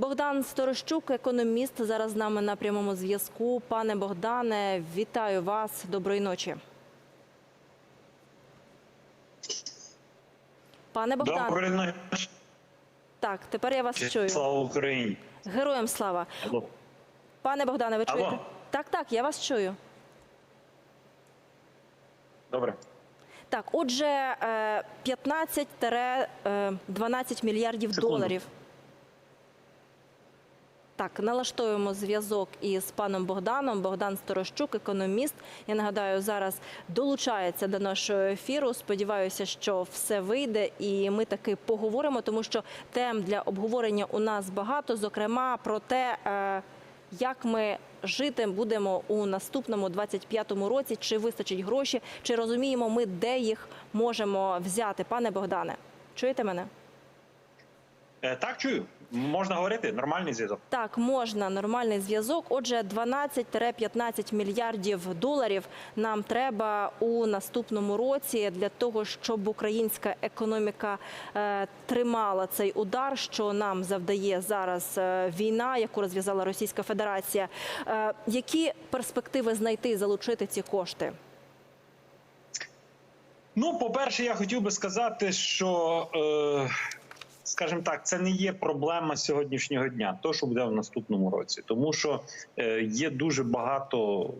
Богдан Сторощук, економіст, зараз з нами на прямому зв'язку. Пане Богдане, вітаю вас. Доброї ночі. Пане Богдане, Доброї ночі. так, тепер я вас чую. Слава Україні. Героям слава. Алло. Пане Богдане, ви Алло. чуєте? Так, так, я вас чую. Добре. Так, отже, е, 15-12 мільярдів Секунду. доларів. Так, налаштуємо зв'язок із паном Богданом. Богдан Сторощук, економіст. Я нагадаю, зараз долучається до нашого ефіру. Сподіваюся, що все вийде, і ми таки поговоримо, тому що тем для обговорення у нас багато. Зокрема, про те, е, як ми жити будемо у наступному 25-му році, чи вистачить гроші, чи розуміємо ми, де їх можемо взяти. Пане Богдане, чуєте мене? Е, так, чую. Можна говорити? Нормальний зв'язок. Так, можна нормальний зв'язок. Отже, 12-15 мільярдів доларів нам треба у наступному році для того, щоб українська економіка е, тримала цей удар, що нам завдає зараз е, війна, яку розв'язала Російська Федерація. Які перспективи знайти залучити ці кошти? Ну, по-перше, я хотів би сказати, що, е, скажімо так, це не є проблема сьогоднішнього дня, то що буде в наступному році, тому що е, є дуже багато.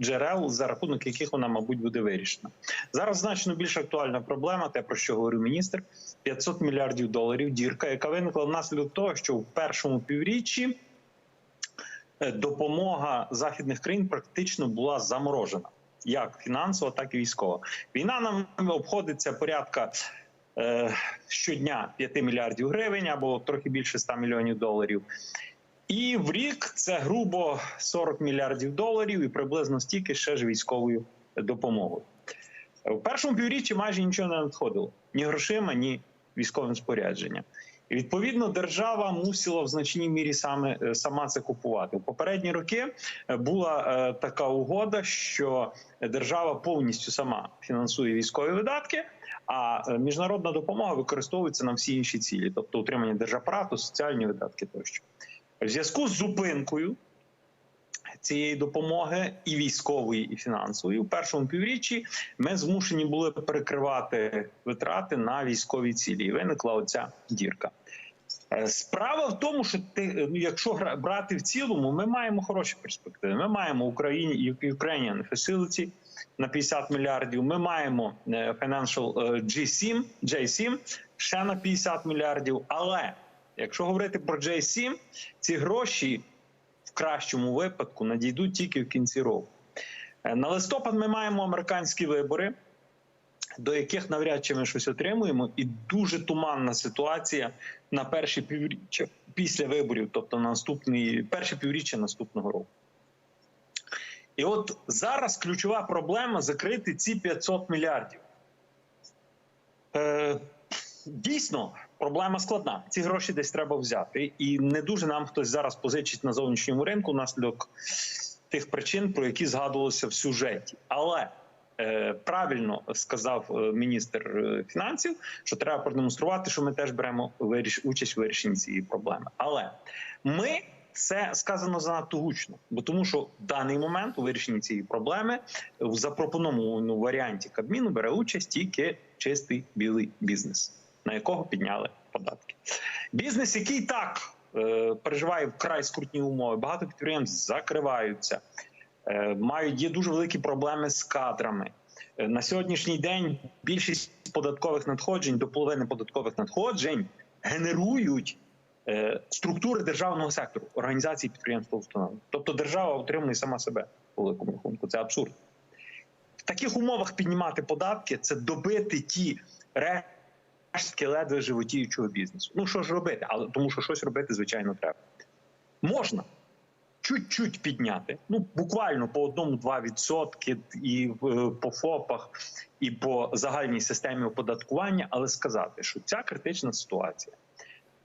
Джерел, за рахунок яких вона, мабуть, буде вирішена. Зараз значно більш актуальна проблема, те про що говорив міністр: 500 мільярдів доларів дірка, яка виникла внаслідок того, що в першому півріччі е, допомога західних країн практично була заморожена, як фінансово, так і військово. Війна нам обходиться порядка щодня 5 мільярдів гривень або трохи більше 100 мільйонів доларів. І в рік це грубо 40 мільярдів доларів і приблизно стільки ще ж військовою допомогою. В першому півріччі майже нічого не надходило ні грошима, ні військовим спорядженням. І відповідно держава мусила в значній мірі саме е, сама це купувати. У попередні роки е, була е, така угода, що держава повністю сама фінансує військові видатки. А е, міжнародна допомога використовується на всі інші цілі, тобто утримання держапарату, соціальні видатки тощо. В зв'язку з зупинкою цієї допомоги і військової, і фінансової у першому півріччі ми змушені були перекривати витрати на військові цілі. І виникла оця дірка. Е, Справа в тому, що ти, ну, якщо брати в цілому, ми маємо хороші перспективи. Ми маємо Україні Ukrainian Facility на 50 мільярдів. Ми маємо е, Financial е, G7, J7 ще на 50 мільярдів. Але якщо говорити про J7, ці гроші в кращому випадку надійдуть тільки в кінці року. Е, На листопад ми маємо американські вибори, до яких навряд чи ми щось отримуємо, і дуже туманна ситуація на перші півріччя після виборів, тобто на наступний перші півріччя наступного року. І от зараз ключова проблема закрити ці 500 мільярдів. Е, дійсно, проблема складна. Ці гроші десь треба взяти. І не дуже нам хтось зараз позичить на зовнішньому ринку внаслідок тих причин, про які згадувалося в сюжеті. Але правильно сказав е, міністр е, фінансів, що треба продемонструвати, що ми теж беремо участь у вирішенні цієї проблеми. Але ми. Це сказано занадто гучно, бо тому, що в даний момент у вирішенні цієї проблеми в запропонованому варіанті Кабміну бере участь тільки чистий білий бізнес, на якого підняли податки. Бізнес, який так е, переживає вкрай скрутні умови, багато підприємств закриваються, е, мають є дуже великі проблеми з кадрами. Е, На сьогоднішній день більшість податкових надходжень до половини податкових надходжень генерують е, структури державного сектору, організації підприємства установ. Тобто держава отримує сама себе по великому рахунку. Це абсурд. В таких умовах піднімати податки це добити ті рештки ледве животіючого бізнесу. Ну що ж робити? Але тому, що щось робити, звичайно, треба. Можна чуть-чуть підняти, ну буквально по одному-два відсотки і е, по ФОПах, і по загальній системі оподаткування, але сказати, що ця критична ситуація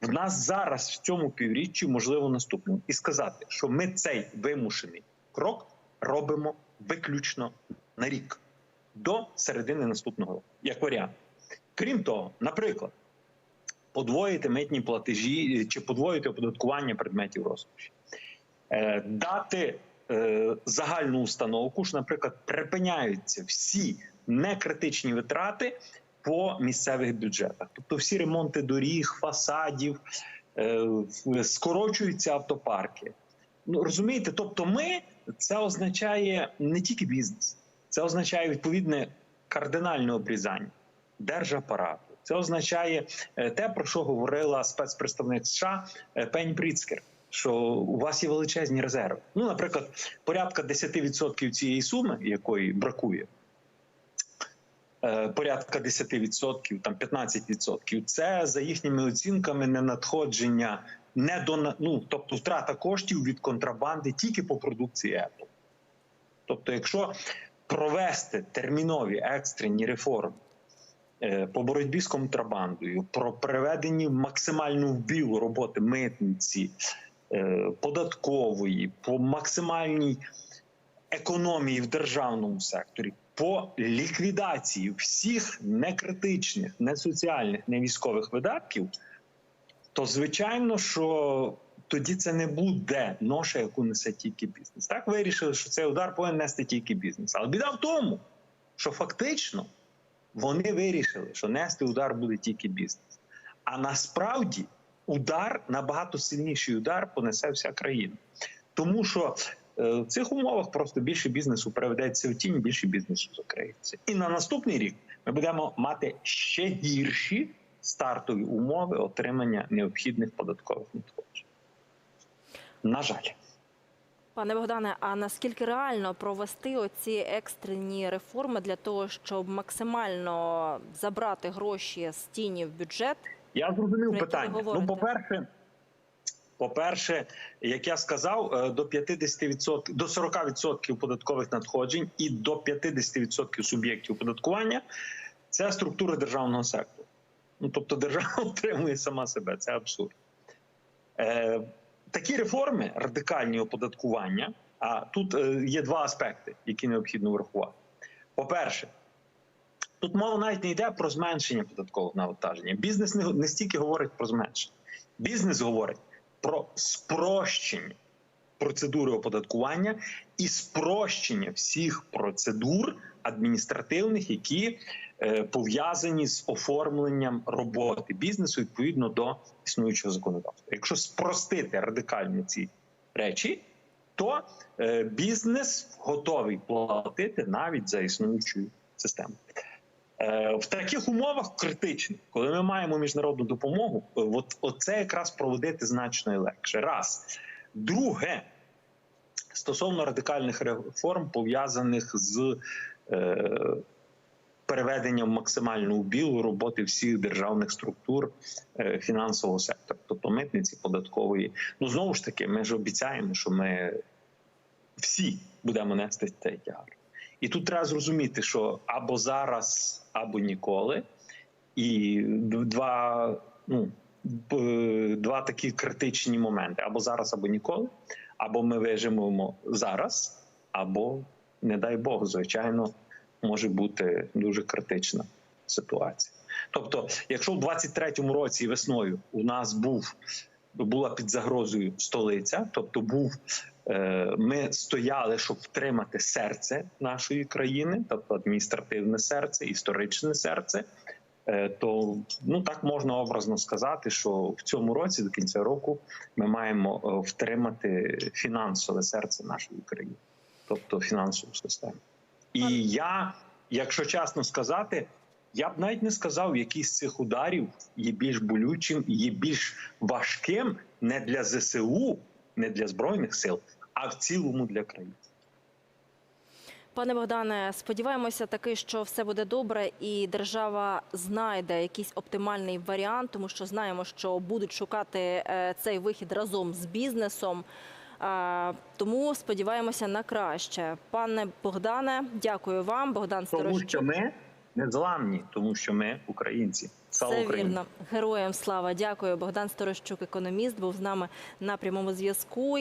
в нас зараз в цьому півріччі можливо наступним, і сказати, що ми цей вимушений крок робимо виключно на рік до середини наступного року, як варіант. Крім того, наприклад, подвоїти митні платежі е, чи подвоїти оподаткування предметів розкоші, дати е, загальну установку, що, наприклад, припиняються всі некритичні витрати по місцевих бюджетах, тобто всі ремонти доріг, фасадів, е, скорочуються автопарки. Ну розумієте, тобто, ми це означає не тільки бізнес, це означає відповідне кардинальне обрізання держапарату. Це означає е, те, про що говорила спецпредставник США е, Пень Пріцкер. Що у вас є величезні резерви. Ну, наприклад, порядка 10% цієї суми, якої бракує, е, порядка 10%, там 15%, це за їхніми оцінками не надходження, не до ну, тобто втрата коштів від контрабанди тільки по продукції Apple. Тобто, якщо провести термінові екстрені реформи е, по боротьбі з контрабандою, про приведення максимально в білу роботи митниці, податкової, по максимальній економії в державному секторі, по ліквідації всіх некритичних, несоціальних, невійськових видатків, то звичайно, що тоді це не буде ноша, яку несе тільки бізнес. Так вирішили, що цей удар повинен нести тільки бізнес. Але біда в тому, що фактично вони вирішили, що нести удар буде тільки бізнес. А насправді удар набагато сильніший удар понесе вся країна. Тому що е, в цих умовах просто більше бізнесу переведеться в тінь, більше бізнесу закриється. І на наступний рік ми будемо мати ще гірші стартові умови отримання необхідних податкових надходжень. На жаль. Пане Богдане, а наскільки реально провести оці екстрені реформи для того, щоб максимально забрати гроші з тіні в бюджет? Я зрозумів питання. Ну, по-перше, по-перше, як я сказав, е, до 50%, до 40% податкових надходжень і до 50% суб'єктів оподаткування це структура державного сектору. Ну, тобто держава отримує сама себе. Це абсурд. Е, такі реформи, радикальні оподаткування. А тут е, є два аспекти, які необхідно врахувати. По-перше, тут мова навіть не йде про зменшення податкового навантаження. Бізнес не, не стільки говорить про зменшення. Бізнес говорить про спрощення процедури оподаткування і спрощення всіх процедур адміністративних, які е, пов'язані з оформленням роботи бізнесу відповідно до існуючого законодавства. Якщо спростити радикально ці речі, то е, бізнес готовий платити навіть за існуючою системою. Е, В таких умовах критичних, коли ми маємо міжнародну допомогу, е, от оце якраз проводити значно легше. Раз друге, стосовно радикальних реформ, пов'язаних з е, переведенням максимально у білу роботи всіх державних структур е, фінансового сектору, тобто митниці, податкової. Ну знову ж таки, ми ж обіцяємо, що ми всі будемо нести цей тягар. І тут треба зрозуміти, що або зараз, або ніколи. І два, ну, два такі критичні моменти: або зараз, або ніколи, або ми виживемо зараз, або, не дай Бог, звичайно, може бути дуже критична ситуація. Тобто, якщо в 23-му році весною у нас був була під загрозою столиця, тобто був е, ми стояли, щоб втримати серце нашої країни, тобто адміністративне серце, історичне серце. е, То ну так можна образно сказати, що в цьому році до кінця року ми маємо е, втримати фінансове серце нашої країни, тобто фінансову систему. І я, якщо чесно сказати, я б навіть не сказав, який з цих ударів є більш болючим, є більш важким не для ЗСУ, не для збройних сил, а в цілому для країни. Пане Богдане, сподіваємося таки, що все буде добре, і держава знайде якийсь оптимальний варіант, тому що знаємо, що будуть шукати е, цей вихід разом з бізнесом. Тому сподіваємося на краще. Пане Богдане, дякую вам. Богдан Тому що ми не зламні, тому що ми українці. Слава Це Україні! вірно. Героям слава. Дякую. Богдан Сторощук, економіст, був з нами на прямому зв'язку.